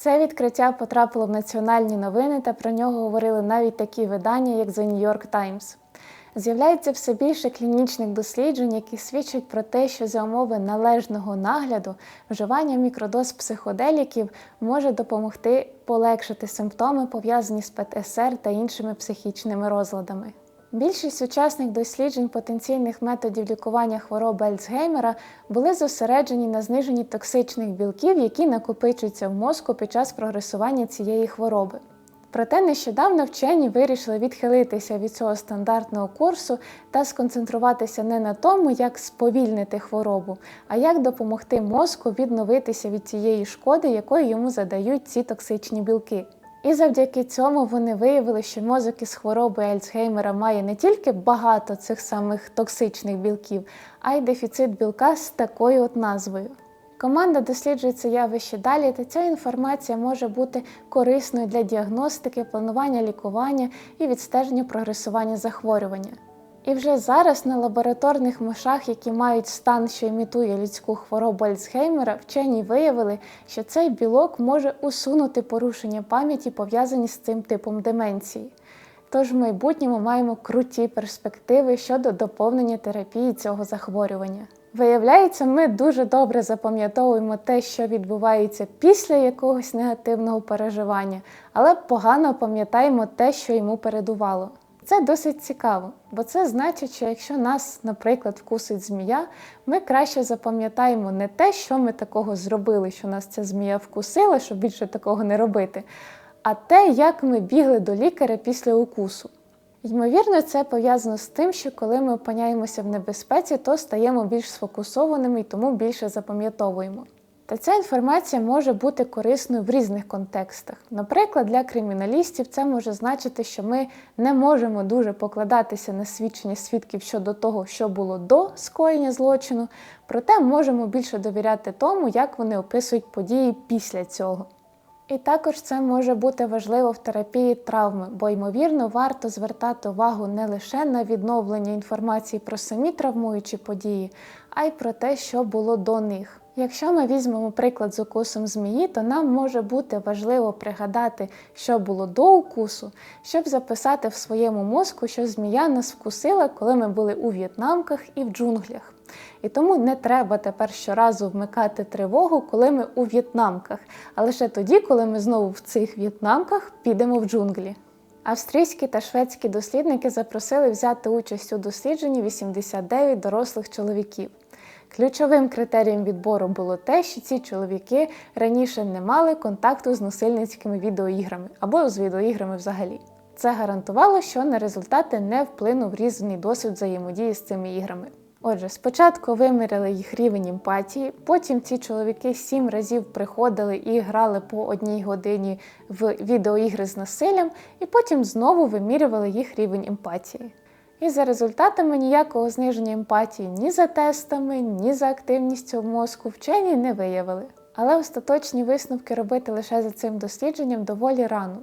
Це відкриття потрапило в національні новини, та про нього говорили навіть такі видання, як The New York Times. З'являється все більше клінічних досліджень, які свідчать про те, що за умови належного нагляду вживання мікродоз психоделіків може допомогти полегшити симптоми, пов'язані з ПТСР та іншими психічними розладами. Більшість сучасних досліджень потенційних методів лікування хвороби Альцгеймера були зосереджені на зниженні токсичних білків, які накопичуються в мозку під час прогресування цієї хвороби. Проте нещодавно вчені вирішили відхилитися від цього стандартного курсу та сконцентруватися не на тому, як сповільнити хворобу, а як допомогти мозку відновитися від цієї шкоди, якої йому задають ці токсичні білки. І завдяки цьому вони виявили, що мозок із хворобою Альцгеймера має не тільки багато цих самих токсичних білків, а й дефіцит білка з такою от назвою. Команда досліджує це явище далі, та ця інформація може бути корисною для діагностики, планування лікування і відстеження прогресування захворювання. І вже зараз на лабораторних мишах, які мають стан, що імітує людську хворобу Альцгеймера, вчені виявили, що цей білок може усунути порушення пам'яті, пов'язані з цим типом деменції. Тож в майбутньому маємо круті перспективи щодо доповнення терапії цього захворювання. Виявляється, ми дуже добре запам'ятовуємо те, що відбувається після якогось негативного переживання, але погано пам'ятаємо те, що йому передувало. Це досить цікаво, бо це значить, що якщо нас, наприклад, вкусить змія, ми краще запам'ятаємо не те, що ми такого зробили, що нас ця змія вкусила, щоб більше такого не робити, а те, як ми бігли до лікаря після укусу. Ймовірно, це пов'язано з тим, що коли ми опиняємося в небезпеці, то стаємо більш сфокусованими і тому більше запам'ятовуємо. Та ця інформація може бути корисною в різних контекстах. Наприклад, для криміналістів це може значити, що ми не можемо дуже покладатися на свідчення свідків щодо того, що було до скоєння злочину, проте можемо більше довіряти тому, як вони описують події після цього. І також це може бути важливо в терапії травми, бо, ймовірно, варто звертати увагу не лише на відновлення інформації про самі травмуючі події, а й про те, що було до них. Якщо ми візьмемо приклад з укусом змії, то нам може бути важливо пригадати, що було до укусу, щоб записати в своєму мозку, що змія нас вкусила, коли ми були у в'єтнамках і в джунглях. І тому не треба тепер щоразу вмикати тривогу, коли ми у в'єтнамках, а лише тоді, коли ми знову в цих в'єтнамках підемо в джунглі. Австрійські та шведські дослідники запросили взяти участь у дослідженні 89 дорослих чоловіків. Ключовим критерієм відбору було те, що ці чоловіки раніше не мали контакту з насильницькими відеоіграми або з відеоіграми взагалі. Це гарантувало, що на результати не вплинув різний досвід взаємодії з цими іграми. Отже, спочатку виміряли їх рівень емпатії, потім ці чоловіки сім разів приходили і грали по одній годині в відеоігри з насиллям, і потім знову вимірювали їх рівень емпатії. І за результатами ніякого зниження емпатії ні за тестами, ні за активністю мозку вчені не виявили. Але остаточні висновки робити лише за цим дослідженням доволі рано,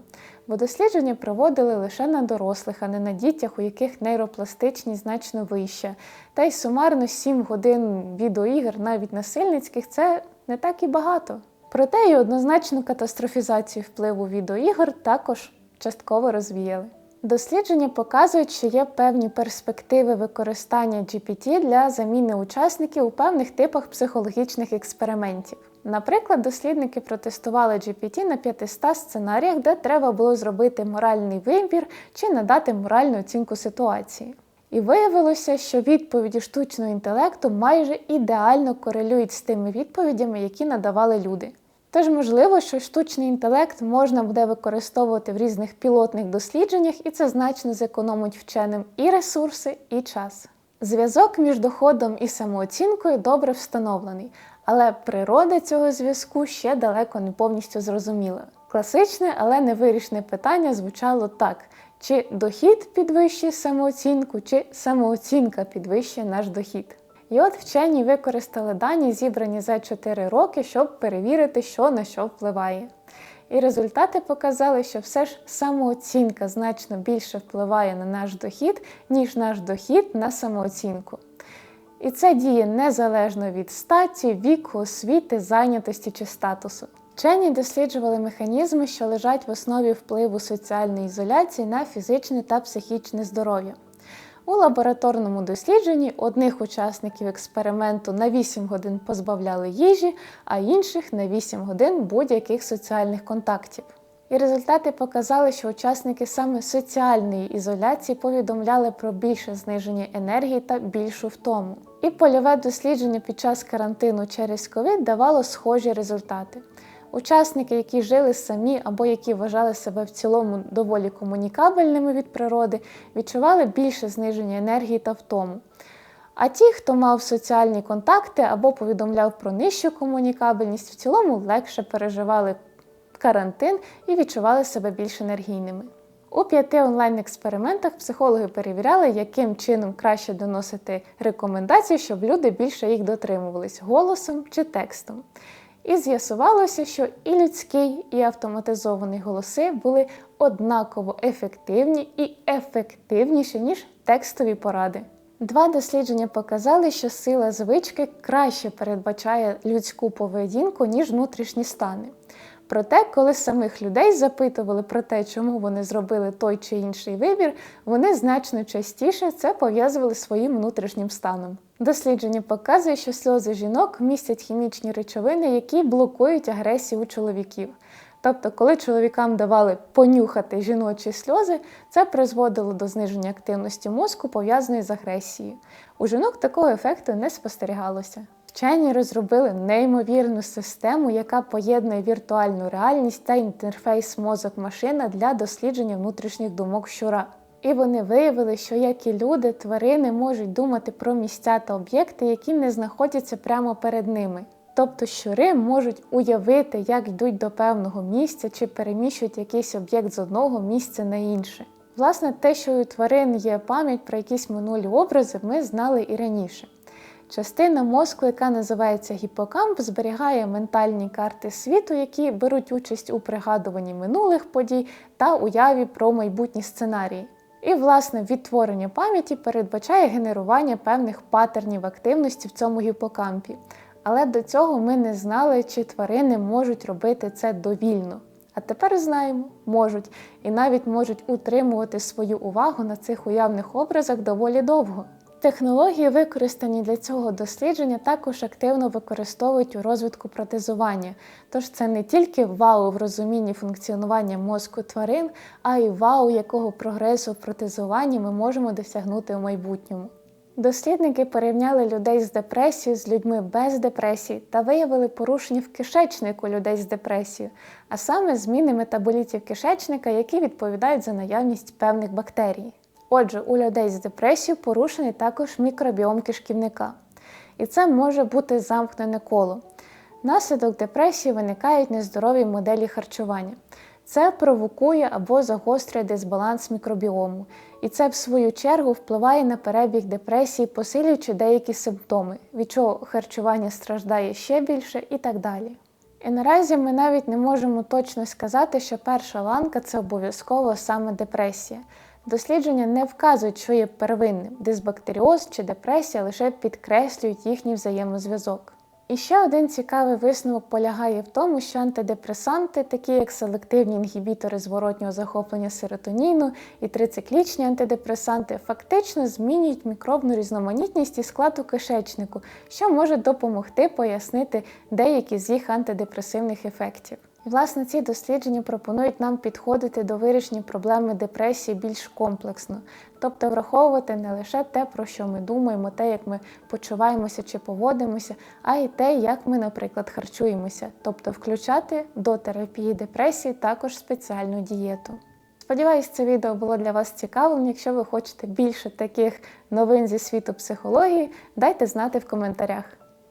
бо дослідження проводили лише на дорослих, а не на дітях, у яких нейропластичність значно вища. Та й сумарно 7 годин відеоігр, навіть насильницьких, це не так і багато. Проте і однозначну катастрофізацію впливу відеоігор також частково розвіяли. Дослідження показують, що є певні перспективи використання GPT для заміни учасників у певних типах психологічних експериментів. Наприклад, дослідники протестували GPT на 500 сценаріях, де треба було зробити моральний вибір чи надати моральну оцінку ситуації. І виявилося, що відповіді штучного інтелекту майже ідеально корелюють з тими відповідями, які надавали люди. Тож, можливо, що штучний інтелект можна буде використовувати в різних пілотних дослідженнях, і це значно зекономить вченим і ресурси, і час. Зв'язок між доходом і самооцінкою добре встановлений, але природа цього зв'язку ще далеко не повністю зрозуміла. Класичне, але невирішне питання звучало так: чи дохід підвищує самооцінку, чи самооцінка підвищує наш дохід. І от вчені використали дані, зібрані за 4 роки, щоб перевірити, що на що впливає. І результати показали, що все ж самооцінка значно більше впливає на наш дохід, ніж наш дохід на самооцінку. І це діє незалежно від статі, віку, освіти, зайнятості чи статусу. Вчені досліджували механізми, що лежать в основі впливу соціальної ізоляції на фізичне та психічне здоров'я. У лабораторному дослідженні одних учасників експерименту на 8 годин позбавляли їжі, а інших на 8 годин будь-яких соціальних контактів. І результати показали, що учасники саме соціальної ізоляції повідомляли про більше зниження енергії та більшу втому. І польове дослідження під час карантину через ковід давало схожі результати. Учасники, які жили самі або які вважали себе в цілому доволі комунікабельними від природи, відчували більше зниження енергії та втому. А ті, хто мав соціальні контакти або повідомляв про нижчу комунікабельність, в цілому легше переживали карантин і відчували себе більш енергійними. У п'яти онлайн-експериментах психологи перевіряли, яким чином краще доносити рекомендації, щоб люди більше їх дотримувались голосом чи текстом. І з'ясувалося, що і людський, і автоматизовані голоси були однаково ефективні і ефективніші, ніж текстові поради. Два дослідження показали, що сила звички краще передбачає людську поведінку, ніж внутрішні стани. Проте, коли самих людей запитували про те, чому вони зробили той чи інший вибір, вони значно частіше це пов'язували своїм внутрішнім станом. Дослідження показує, що сльози жінок містять хімічні речовини, які блокують агресію у чоловіків. Тобто, коли чоловікам давали понюхати жіночі сльози, це призводило до зниження активності мозку, пов'язаної з агресією. У жінок такого ефекту не спостерігалося. Вчені розробили неймовірну систему, яка поєднує віртуальну реальність та інтерфейс мозок-машина для дослідження внутрішніх думок щура. І вони виявили, що як і люди, тварини можуть думати про місця та об'єкти, які не знаходяться прямо перед ними. Тобто щури можуть уявити, як йдуть до певного місця чи переміщують якийсь об'єкт з одного місця на інше. Власне, те, що у тварин є пам'ять про якісь минулі образи, ми знали і раніше. Частина мозку, яка називається гіпокамп, зберігає ментальні карти світу, які беруть участь у пригадуванні минулих подій та уяві про майбутні сценарії. І, власне, відтворення пам'яті передбачає генерування певних патернів активності в цьому гіпокампі. Але до цього ми не знали, чи тварини можуть робити це довільно. А тепер знаємо, можуть, і навіть можуть утримувати свою увагу на цих уявних образах доволі довго. Технології, використані для цього дослідження, також активно використовують у розвитку протезування. Тож це не тільки вау в розумінні функціонування мозку тварин, а й вау, якого прогресу в протезуванні ми можемо досягнути у майбутньому. Дослідники порівняли людей з депресією з людьми без депресії та виявили порушення в кишечнику людей з депресією, а саме зміни метаболітів кишечника, які відповідають за наявність певних бактерій. Отже, у людей з депресією порушений також мікробіом кишківника. І це може бути замкнене коло. Внаслідок депресії виникають нездорові моделі харчування. Це провокує або загострює дисбаланс мікробіому, і це, в свою чергу, впливає на перебіг депресії, посилюючи деякі симптоми, від чого харчування страждає ще більше і так далі. І наразі ми навіть не можемо точно сказати, що перша ланка це обов'язково саме депресія. Дослідження не вказують, що є первинним, дисбактеріоз чи депресія лише підкреслюють їхній взаємозв'язок. І ще один цікавий висновок полягає в тому, що антидепресанти, такі як селективні інгібітори зворотнього захоплення серотоніну і трициклічні антидепресанти, фактично змінюють мікробну різноманітність і склад у кишечнику, що може допомогти пояснити деякі з їх антидепресивних ефектів. Власне, ці дослідження пропонують нам підходити до вирішення проблеми депресії більш комплексно, тобто враховувати не лише те, про що ми думаємо, те, як ми почуваємося чи поводимося, а й те, як ми, наприклад, харчуємося, тобто включати до терапії депресії також спеціальну дієту. Сподіваюсь, це відео було для вас цікавим. Якщо ви хочете більше таких новин зі світу психології, дайте знати в коментарях.